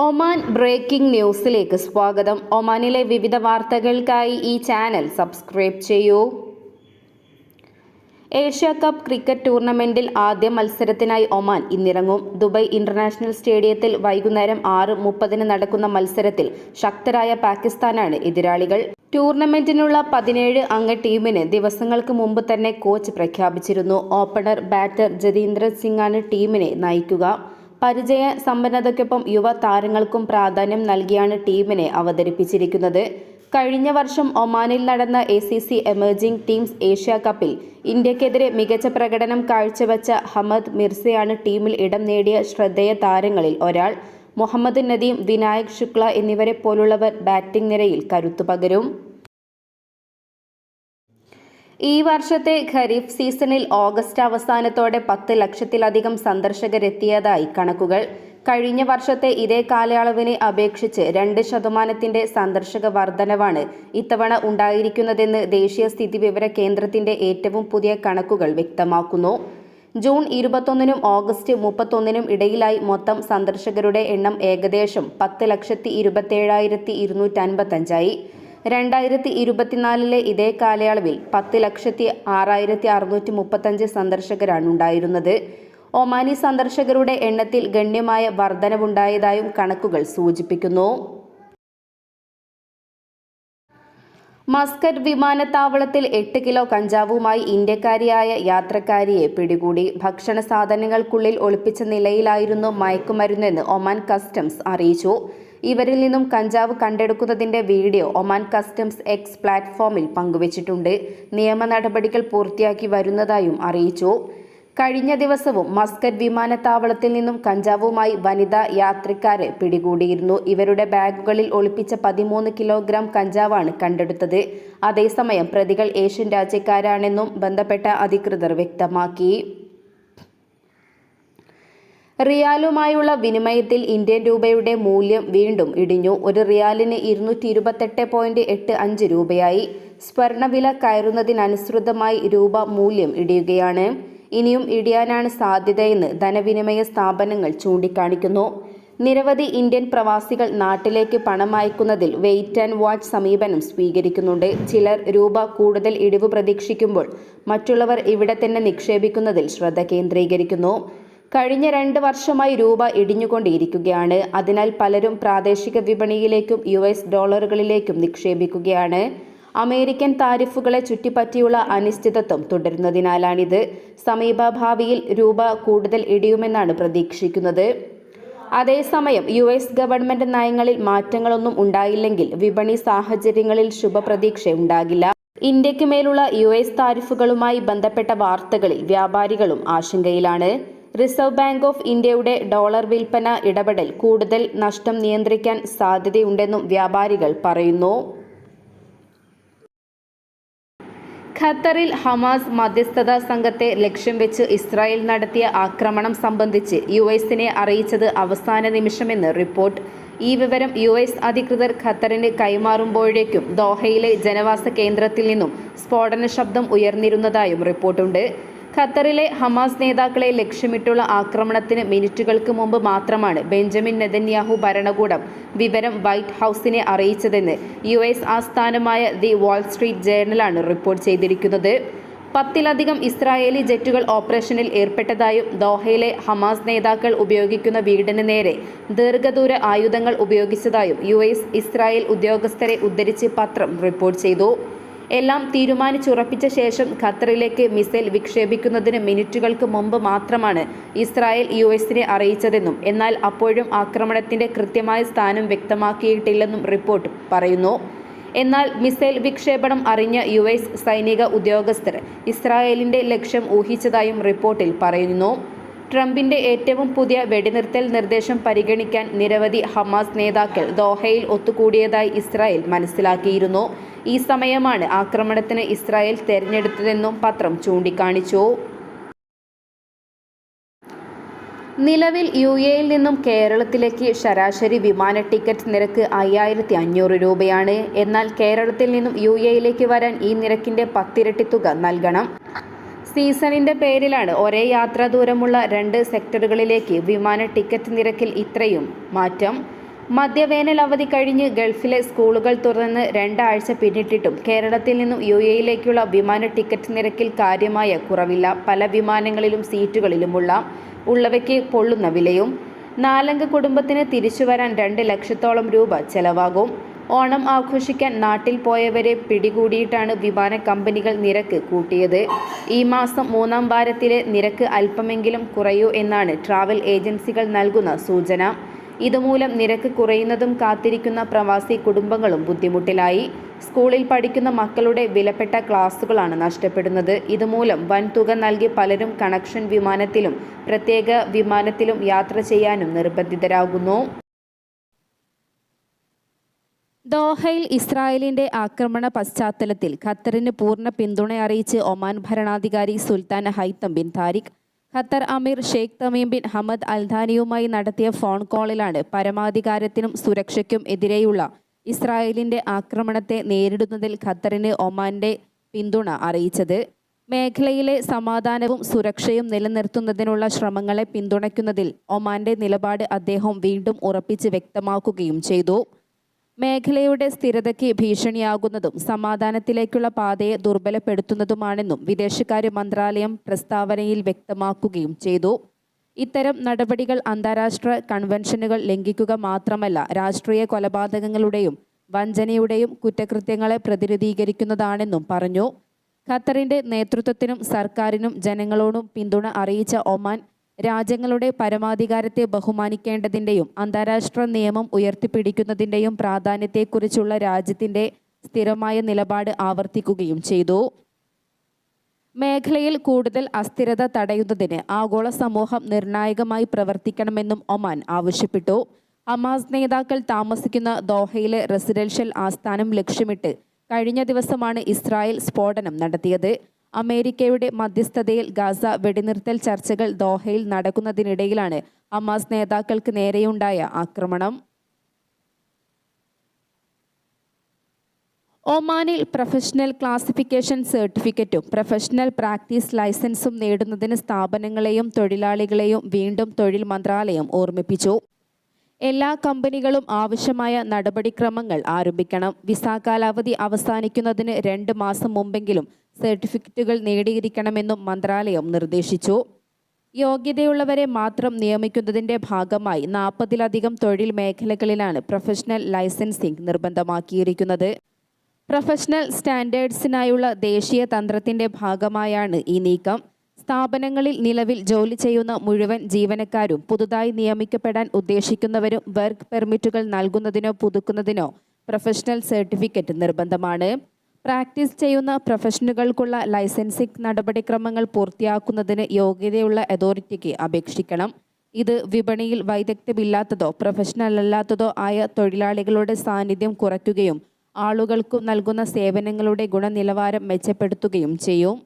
Oman breaking ന്യൂസിലേക്ക് സ്വാഗതം. ഒമാനിലെ വിവിധ വാർത്തകൾക്കായി ഈ ചാനൽ സബ്സ്ക്രൈബ് ചെയ്യൂ. ഏഷ്യ കപ്പ് ക്രിക്കറ്റ് ടൂർണമെന്റിൽ ആദ്യ മത്സരത്തിനായി ഒമാൻ ഇന്നിറങ്ങും. ദുബായ് ഇന്റർനാഷണൽ സ്റ്റേഡിയത്തിൽ വൈകുന്നേരം ആറ് മുപ്പതിന് നടക്കുന്ന മത്സരത്തിൽ ശക്തരായ പാകിസ്ഥാനാണ് എതിരാളികൾ. ടൂർണമെന്റിനുള്ള പതിനേഴ് അംഗ ടീമിന് ദിവസങ്ങൾക്ക് മുമ്പ് തന്നെ കോച്ച് പ്രഖ്യാപിച്ചിരുന്നു. ഓപ്പണർ ബാറ്റർ ജതീന്ദ്ര സിംഗാണ് ടീമിനെ നയിക്കുക. പരിചയ സമ്പന്നതയ്ക്കൊപ്പം യുവ താരങ്ങൾക്കും പ്രാധാന്യം നൽകിയാണ് ടീമിനെ അവതരിപ്പിച്ചിരിക്കുന്നത്. കഴിഞ്ഞ വർഷം ഒമാനിൽ നടന്ന A C C emerging teams Asia കപ്പിൽ ഇന്ത്യക്കെതിരെ മികച്ച പ്രകടനം കാഴ്ചവെച്ച ഹമദ് മിർസയാണ് ടീമിൽ ഇടം നേടിയ ശ്രദ്ധേയ താരങ്ങളിൽ ഒരാൾ. മുഹമ്മദ് നദീം വിനായക് ശുക്ല എന്നിവരെ പോലുള്ളവർ ബാറ്റിംഗ് നിരയിൽ കരുത്തു പകരും. ഈ വർഷത്തെ ഖരീഫ് സീസണിൽ ഓഗസ്റ്റ് അവസാനത്തോടെ പത്ത് ലക്ഷത്തിലധികം സന്ദർശകരെത്തിയതായി കണക്കുകൾ. കഴിഞ്ഞ വർഷത്തെ ഇതേ കാലയളവിനെ അപേക്ഷിച്ച് രണ്ട് ശതമാനത്തിന്റെ സന്ദർശക വർധനവാണ് ഇത്തവണ ഉണ്ടായിരിക്കുന്നതെന്ന് ദേശീയ സ്ഥിതിവിവര കേന്ദ്രത്തിന്റെ ഏറ്റവും പുതിയ കണക്കുകൾ വ്യക്തമാക്കുന്നു. ജൂൺ ഇരുപത്തൊന്നിനും ഓഗസ്റ്റ് മുപ്പത്തൊന്നിനും ഇടയിലായി മൊത്തം സന്ദർശകരുടെ എണ്ണം ഏകദേശം പത്ത് ലക്ഷത്തി ഇരുപത്തേഴായിരത്തി ഇരുന്നൂറ്റി അൻപത്തഞ്ചായി. രണ്ടായിരത്തി ഇരുപത്തിനാലിലെ ഇതേ കാലയളവിൽ പത്ത് ലക്ഷത്തി ആറായിരത്തി അറുന്നൂറ്റി മുപ്പത്തഞ്ച് സന്ദർശകരാണ് ഉണ്ടായിരുന്നത്. ഒമാനി സന്ദർശകരുടെ എണ്ണത്തിൽ ഗണ്യമായ വർധനവുണ്ടായതായും കണക്കുകൾ സൂചിപ്പിക്കുന്നു. മസ്കറ്റ് വിമാനത്താവളത്തിൽ എട്ട് കിലോ കഞ്ചാവുമായി ഇന്ത്യക്കാരിയായ യാത്രക്കാരിയെ പിടികൂടി. ഭക്ഷണ സാധനങ്ങൾക്കുള്ളിൽ ഒളിപ്പിച്ച നിലയിലായിരുന്നു മയക്കുമരുന്നെന്ന് ഒമാൻ കസ്റ്റംസ് അറിയിച്ചു. ഇവരിൽ നിന്നും കഞ്ചാവ് കണ്ടെടുക്കുന്നതിന്റെ വീഡിയോ ഒമാൻ കസ്റ്റംസ് എക്സ് പ്ലാറ്റ്ഫോമിൽ പങ്കുവച്ചിട്ടുണ്ട്. നിയമ നടപടികൾ പൂർത്തിയാക്കി വരുന്നതായും അറിയിച്ചു. കഴിഞ്ഞ ദിവസവും മസ്കറ്റ് വിമാനത്താവളത്തിൽ നിന്നും കഞ്ചാവുമായി വനിതാ യാത്രക്കാരെ പിടികൂടിയിരുന്നു. ഇവരുടെ ബാഗുകളിൽ ഒളിപ്പിച്ച പതിമൂന്ന് കിലോഗ്രാം കഞ്ചാവാണ് കണ്ടെടുത്തത്. അതേസമയം പ്രതികൾ ഏഷ്യൻ രാജ്യക്കാരാണെന്നും ബന്ധപ്പെട്ട അധികൃതർ വ്യക്തമാക്കി. റിയാലുമായുള്ള വിനിമയത്തിൽ ഇന്ത്യൻ രൂപയുടെ മൂല്യം വീണ്ടും ഇടിഞ്ഞു. ഒരു റിയാലിന് ഇരുന്നൂറ്റി ഇരുപത്തെട്ട് പോയിന്റ് എട്ട് അഞ്ച് രൂപയായി സ്വർണവില കയറുന്നതിനനുസൃതമായി രൂപ മൂല്യം ഇടിയുകയാണ്. ഇനിയും ഇടിയാനാണ് സാധ്യതയെന്ന് ധനവിനിമയ സ്ഥാപനങ്ങൾ ചൂണ്ടിക്കാണിക്കുന്നു. നിരവധി ഇന്ത്യൻ പ്രവാസികൾ നാട്ടിലേക്ക് പണം അയക്കുന്നതിൽ വെയിറ്റ് ആൻഡ് വാച്ച് സമീപനം സ്വീകരിക്കുന്നുണ്ട്. ചിലർ രൂപ കൂടുതൽ ഇടിവ് പ്രതീക്ഷിക്കുമ്പോൾ മറ്റുള്ളവർ ഇവിടെ തന്നെ നിക്ഷേപിക്കുന്നതിൽ ശ്രദ്ധ കേന്ദ്രീകരിക്കുന്നു. കഴിഞ്ഞ രണ്ട് വർഷമായി രൂപ ഇടിഞ്ഞുകൊണ്ടിരിക്കുകയാണ്. അതിനാൽ പലരും പ്രാദേശിക വിപണിയിലേക്കും യു എസ് ഡോളറുകളിലേക്കും നിക്ഷേപിക്കുകയാണ്. അമേരിക്കൻ താരിഫുകളെ ചുറ്റിപ്പറ്റിയുള്ള അനിശ്ചിതത്വം തുടരുന്നതിനാലാണിത്. സമീപഭാവിയിൽ രൂപ കൂടുതൽ ഇടിയുമെന്നാണ് പ്രതീക്ഷിക്കുന്നത്. അതേസമയം യു എസ് ഗവൺമെന്റ് നയങ്ങളിൽ മാറ്റങ്ങളൊന്നും ഉണ്ടായില്ലെങ്കിൽ വിപണി സാഹചര്യങ്ങളിൽ ശുഭപ്രതീക്ഷ ഉണ്ടാകില്ല ഇന്ത്യയ്ക്ക് മേലുള്ള യു എസ് താരിഫുകളുമായി ബന്ധപ്പെട്ട വാർത്തകളിൽ വ്യാപാരികളും ആശങ്കയിലാണ്. റിസർവ് ബാങ്ക് ഓഫ് ഇന്ത്യയുടെ ഡോളർ വിൽപ്പന ഇടപെടൽ കൂടുതൽ നഷ്ടം നിയന്ത്രിക്കാൻ സാധ്യതയുണ്ടെന്നും വ്യാപാരികൾ പറയുന്നു. ഖത്തറിൽ ഹമാസ് മധ്യസ്ഥതാ സംഘത്തെ ലക്ഷ്യം വെച്ച് ഇസ്രായേൽ നടത്തിയ ആക്രമണം സംബന്ധിച്ച് യു എസിനെ അറിയിച്ചത് അവസാന നിമിഷമെന്ന് റിപ്പോർട്ട്. ഈ വിവരം യു എസ് അധികൃതർ ഖത്തറിന് കൈമാറുമ്പോഴേക്കും ദോഹയിലെ ജനവാസ കേന്ദ്രത്തിൽ നിന്നും സ്ഫോടന ശബ്ദം ഉയർന്നിരുന്നതായും റിപ്പോർട്ടുണ്ട്. ഖത്തറിലെ ഹമാസ് നേതാക്കളെ ലക്ഷ്യമിട്ടുള്ള ആക്രമണത്തിന് മിനിറ്റുകൾക്ക് മുമ്പ് മാത്രമാണ് ബെഞ്ചമിൻ നെതന്യാഹു ഭരണകൂടം വിവരം വൈറ്റ് ഹൗസിനെ അറിയിച്ചതെന്ന് യു എസ് ആസ്ഥാനമായ ദി വാൾ സ്ട്രീറ്റ് ജേർണലാണ് റിപ്പോർട്ട് ചെയ്തിരിക്കുന്നത്. പത്തിലധികം ഇസ്രായേലി ജെറ്റുകൾ ഓപ്പറേഷനിൽ ഏർപ്പെട്ടതായും ദോഹയിലെ ഹമാസ് നേതാക്കൾ ഉപയോഗിക്കുന്ന വീടിന് നേരെ ദീർഘദൂര ആയുധങ്ങൾ ഉപയോഗിച്ചതായും യു ഇസ്രായേൽ ഉദ്യോഗസ്ഥരെ ഉദ്ധരിച്ച് പത്രം റിപ്പോർട്ട് ചെയ്തു. എല്ലാം തീരുമാനിച്ചുറപ്പിച്ച ശേഷം ഖത്തറിലേക്ക് മിസൈൽ വിക്ഷേപിക്കുന്നതിന് മിനിറ്റുകൾക്ക് മുമ്പ് മാത്രമാണ് ഇസ്രായേൽ യു എസിനെ അറിയിച്ചതെന്നും എന്നാൽ അപ്പോഴും ആക്രമണത്തിന്റെ കൃത്യമായ സ്ഥാനം വ്യക്തമാക്കിയിട്ടില്ലെന്നും റിപ്പോർട്ട് പറയുന്നു. എന്നാൽ മിസൈൽ വിക്ഷേപണം അറിഞ്ഞ യു എസ് സൈനിക ഉദ്യോഗസ്ഥർ ഇസ്രായേലിന്റെ ലക്ഷ്യം ഊഹിച്ചതായും റിപ്പോർട്ടിൽ പറയുന്നു. ട്രംപിന്റെ ഏറ്റവും പുതിയ വെടിനിർത്തൽ നിർദ്ദേശം പരിഗണിക്കാൻ നിരവധി ഹമാസ് നേതാക്കൾ ദോഹയിൽ ഒത്തുകൂടിയതായി ഇസ്രായേൽ മനസ്സിലാക്കിയിരുന്നു. ഈ സമയമാണ് ആക്രമണത്തിന് ഇസ്രായേൽ തെരഞ്ഞെടുത്തതെന്നും പത്രം ചൂണ്ടിക്കാണിച്ചു. നിലവിൽ യു എയിൽ നിന്നും കേരളത്തിലേക്ക് ശരാശരി വിമാന ടിക്കറ്റ് നിരക്ക് അയ്യായിരത്തി അഞ്ഞൂറ് രൂപയാണ്. എന്നാൽ കേരളത്തിൽ നിന്നും യു എയിലേക്ക് വരാൻ ഈ നിരക്കിന്റെ പത്തിരട്ടി തുക നൽകണം. സീസണിന്റെ പേരിലാണ് ഒരേ യാത്രാ ദൂരമുള്ള രണ്ട് സെക്ടറുകളിലേക്ക് വിമാന ടിക്കറ്റ് നിരക്കിൽ ഇത്രയും മാറ്റം. മധ്യവേനൽ അവധി കഴിഞ്ഞ് ഗൾഫിലെ സ്കൂളുകൾ തുറന്ന് രണ്ടാഴ്ച പിന്നിട്ടിട്ടും കേരളത്തിൽ നിന്നും യു എയിലേക്കുള്ള വിമാന ടിക്കറ്റ് നിരക്കിൽ കാര്യമായ കുറവില്ല. പല വിമാനങ്ങളിലും സീറ്റുകളിലുമുള്ള ഉള്ളവയ്ക്ക് പൊള്ളുന്ന വിലയും നാലംഗ കുടുംബത്തിന് തിരിച്ചു വരാൻ രണ്ട് ലക്ഷത്തോളം രൂപ ചെലവാകും. ഓണം ആഘോഷിക്കാൻ നാട്ടിൽ പോയവരെ പിടികൂടിയിട്ടാണ് വിമാന കമ്പനികൾ നിരക്ക് കൂട്ടിയത്. ഈ മാസം മൂന്നാം വാരത്തിലെ നിരക്ക് അല്പമെങ്കിലും കുറയൂ എന്നാണ് ട്രാവൽ ഏജൻസികൾ നൽകുന്ന സൂചന. ഇതുമൂലം നിരക്ക് കുറയുന്നതും കാത്തിരിക്കുന്ന പ്രവാസി കുടുംബങ്ങളും ബുദ്ധിമുട്ടിലായി. സ്കൂളിൽ പഠിക്കുന്ന മക്കളുടെ വിലപ്പെട്ട ക്ലാസുകളാണ് നഷ്ടപ്പെടുന്നത്. ഇതുമൂലം വൻ തുക നൽകി പലരും കണക്ഷൻ വിമാനത്തിലും പ്രത്യേക വിമാനത്തിലും യാത്ര ചെയ്യാനും നിർബന്ധിതരാകുന്നു. ദോഹയിൽ ഇസ്രായേലിന്റെ ആക്രമണ പശ്ചാത്തലത്തിൽ ഖത്തറിന് പൂർണ പിന്തുണ അറിയിച്ച് ഒമാൻ ഭരണാധികാരി Sultan Haitham bin Tariq. Qatar Amir Sheikh Tamim bin Hamad അൽധാനിയുമായി നടത്തിയ ഫോൺ കോളിലാണ് പരമാധികാരത്തിനും സുരക്ഷയ്ക്കും എതിരെയുള്ള ഇസ്രായേലിന്റെ ആക്രമണത്തെ നേരിടുന്നതിൽ ഖത്തറിന് ഒമാന്റെ പിന്തുണ അറിയിച്ചത്. മേഖലയിലെ സമാധാനവും സുരക്ഷയും നിലനിർത്തുന്നതിനുള്ള ശ്രമങ്ങളെ പിന്തുണയ്ക്കുന്നതിൽ ഒമാന്റെ നിലപാട് അദ്ദേഹം വീണ്ടും ഉറപ്പിച്ച് വ്യക്തമാക്കുകയും ചെയ്തു. മേഖലയുടെ സ്ഥിരതയ്ക്ക് ഭീഷണിയാകുന്നതും സമാധാനത്തിലേക്കുള്ള പാതയെ ദുർബലപ്പെടുത്തുന്നതുമാണെന്നും വിദേശകാര്യ മന്ത്രാലയം പ്രസ്താവനയിൽ വ്യക്തമാക്കുകയും ചെയ്തു. ഇത്തരം നടപടികൾ അന്താരാഷ്ട്ര കൺവെൻഷനുകൾ ലംഘിക്കുക മാത്രമല്ല രാഷ്ട്രീയ കൊലപാതകങ്ങളുടെയും വഞ്ചനയുടെയും കുറ്റകൃത്യങ്ങളെ പ്രതിനിധീകരിക്കുന്നതാണെന്നും പറഞ്ഞു. ഖത്തറിന്റെ നേതൃത്വത്തിനും സർക്കാരിനും ജനങ്ങളോടും പിന്തുണ അറിയിച്ച ഒമാൻ രാജ്യങ്ങളുടെ പരമാധികാരത്തെ ബഹുമാനിക്കേണ്ടതിന്റെയും അന്താരാഷ്ട്ര നിയമം ഉയർത്തിപ്പിടിക്കുന്നതിന്റെയും പ്രാധാന്യത്തെക്കുറിച്ചുള്ള രാജ്യത്തിന്റെ സ്ഥിരമായ നിലപാട് ആവർത്തിക്കുകയും ചെയ്തു. മേഖലയിൽ കൂടുതൽ അസ്ഥിരത തടയുന്നതിന് ആഗോള സമൂഹം നിർണായകമായി പ്രവർത്തിക്കണമെന്നും ഒമാൻ ആവശ്യപ്പെട്ടു. അമാസ് നേതാക്കൾ താമസിക്കുന്ന ദോഹയിലെ റെസിഡൻഷ്യൽ ആസ്ഥാനം ലക്ഷ്യമിട്ട് കഴിഞ്ഞ ദിവസമാണ് ഇസ്രായേൽ സ്ഫോടനം നടത്തിയത്. അമേരിക്കയുടെ മധ്യസ്ഥതയിൽ ഗാസ വെടിനിർത്തൽ ചർച്ചകൾ ദോഹയിൽ നടക്കുന്നതിനിടയിലാണ് ഹമാസ് നേതാക്കൾക്ക് നേരെയുണ്ടായ ആക്രമണം. ഒമാനിൽ പ്രൊഫഷണൽ ക്ലാസിഫിക്കേഷൻ സർട്ടിഫിക്കറ്റും പ്രൊഫഷണൽ പ്രാക്ടീസ് ലൈസൻസും നേടുന്നതിന് സ്ഥാപനങ്ങളെയും തൊഴിലാളികളെയും വീണ്ടും തൊഴിൽ മന്ത്രാലയം ഓർമ്മിപ്പിച്ചു. എല്ലാ കമ്പനികളും ആവശ്യമായ നടപടിക്രമങ്ങൾ ആരംഭിക്കണം. വിസാ കാലാവധി അവസാനിക്കുന്നതിന് രണ്ട് മാസം മുമ്പെങ്കിലും സർട്ടിഫിക്കറ്റുകൾ നേടിയിരിക്കണമെന്നും മന്ത്രാലയം നിർദ്ദേശിച്ചു. യോഗ്യതയുള്ളവരെ മാത്രം നിയമിക്കുന്നതിന്റെ ഭാഗമായി നാൽപ്പതിലധികം തൊഴിൽ മേഖലകളിലാണ് പ്രൊഫഷണൽ ലൈസൻസിംഗ് നിർബന്ധമാക്കിയിരിക്കുന്നത്. പ്രൊഫഷണൽ സ്റ്റാൻഡേർഡ്സിനായുള്ള ദേശീയ തന്ത്രത്തിന്റെ ഭാഗമായാണ് ഈ നീക്കം. സ്ഥാപനങ്ങളിൽ നിലവിൽ ജോലി ചെയ്യുന്ന മുഴുവൻ ജീവനക്കാരും പുതുതായി നിയമിക്കപ്പെടാൻ ഉദ്ദേശിക്കുന്നവരും വർക്ക് പെർമിറ്റുകൾ നൽകുന്നതിനോ പുതുക്കുന്നതിനോ പ്രൊഫഷണൽ സർട്ടിഫിക്കറ്റ് നിർബന്ധമാണ്. പ്രാക്ടീസ് ചെയ്യുന്ന പ്രൊഫഷനുകൾക്കുള്ള ലൈസൻസിംഗ് നടപടിക്രമങ്ങൾ പൂർത്തിയാക്കുന്നതിന് യോഗ്യതയുള്ള അതോറിറ്റിക്ക് അപേക്ഷിക്കണം. ഇത് വിപണിയിൽ വൈദഗ്ധ്യമില്ലാത്തതോ പ്രൊഫഷണൽ അല്ലാത്തതോ ആയ തൊഴിലാളികളുടെ സാന്നിധ്യം കുറയ്ക്കുകയും ആളുകൾക്കു നൽകുന്ന സേവനങ്ങളുടെ ഗുണനിലവാരം മെച്ചപ്പെടുത്തുകയും ചെയ്യും.